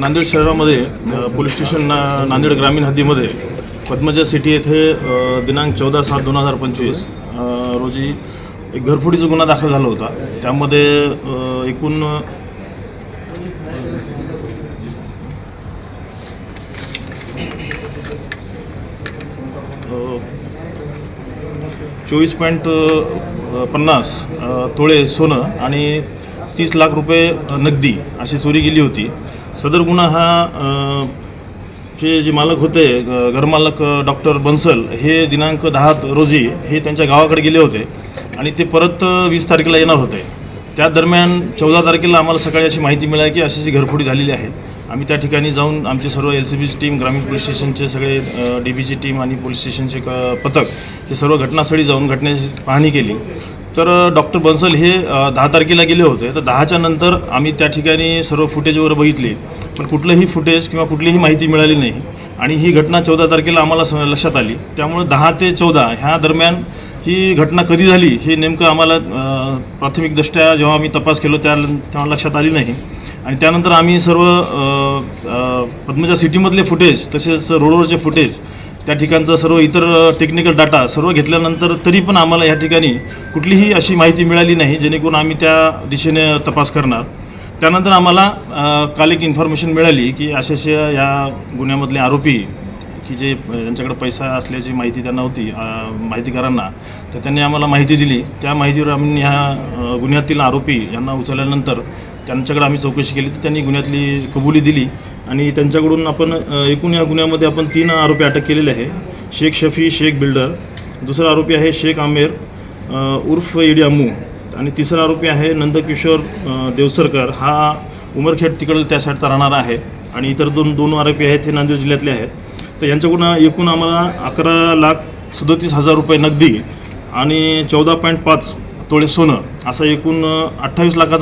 नांदेड शहरामध्ये police station ना नांदेड ग्रामीण हद्दीमध्ये पद्मजा सिटी येथे दिनांक चौदा सात दोन हजार पंचवीस रोजी एक घरफोडीचा गुन्हा दाखल झाला होता. त्यामध्ये एकूण चोवीस पॉईंट पन्नास तोळे सोनं आणि तीस लाख रुपये नगदी अशी चोरी गेली होती. सदर गुन्हा हा चे जे मालक होते घरमालक डॉक्टर बन्सल हे दिनांक दहा रोजी हे त्यांच्या गावाकडे गेले होते आणि ते परत वीस तारखेला येणार होते. त्या दरम्यान चौदा तारखेला आम्हाला सकाळी अशी माहिती मिळाली की अशी जी घरफोडी झालेली आहे. आम्ही त्या ठिकाणी जाऊन आमचे सर्व एल सी बीची टीम ग्रामीण पोलीस स्टेशनचे सगळे डी बीची टीम आणि पोलीस स्टेशनचे क पथक हे सर्व घटनास्थळी जाऊन घटनेची पाहणी केली. तर डॉक्टर बन्सल हे दहा तारखेला गेले होते. तर दहाच्या नंतर आम्ही त्या ठिकाणी सर्व फुटेज वगैरे बघितले. पण कुठलंही फुटेज किंवा कुठलीही माहिती मिळाली नाही. आणि ही घटना चौदा तारखेला आम्हाला स लक्षात आली. त्यामुळे दहा ते चौदा ह्या दरम्यान ही घटना कधी झाली हे नेमकं आम्हाला प्राथमिकदृष्ट्या जेव्हा आम्ही तपास केलो त्या तेव्हा लक्षात आली नाही. आणि त्यानंतर आम्ही सर्व पद्मजा सिटीमधले फुटेज तसेच रोडवरचे फुटेज त्या ठिकाणचं सर्व इतर टेक्निकल डाटा सर्व घेतल्यानंतर तरी पण आम्हाला या ठिकाणी कुठलीही अशी माहिती मिळाली नाही जेणेकरून आम्ही त्या दिशेने तपास करणार. त्यानंतर आम्हाला काल एक इन्फॉर्मेशन मिळाली की अशा अशा या गुन्ह्यामधले आरोपी की जे यांच्याकडे पैसा असल्याची माहिती त्यांना होती माहितीगारांना तर त्यांनी आम्हाला माहिती दिली. त्या माहितीवर आम्ही ह्या गुन्ह्यातील आरोपी यांना उचलल्यानंतर त्यांच्याकडे आम्ही चौकशी केली. तर त्यांनी गुन्ह्यातली कबुली दिली आणि त्यांच्याकडून आपण एकूण या गुन्ह्यामध्ये आपण तीन आरोपी अटक केलेले आहे. शेख शफी शेख बिल्डर दुसरा आरोपी आहे शेख आमेर उर्फ इडी अम्मू आणि तिसरा आरोपी आहे नंदकिशोर देवसरकर. हा उमरखेड तिकडं त्या साईडचा राहणारा आहे आणि इतर दोन दोन आरोपी आहेत हे नांदेड जिल्ह्यातले आहेत. तर यांच्याकडून एकूण आम्हाला अकरा लाख सदतीस हजार रुपये नगदी आणि चौदा पॉईंट पाच तोळे सोनं असं एकूण अठ्ठावीस लाखाचा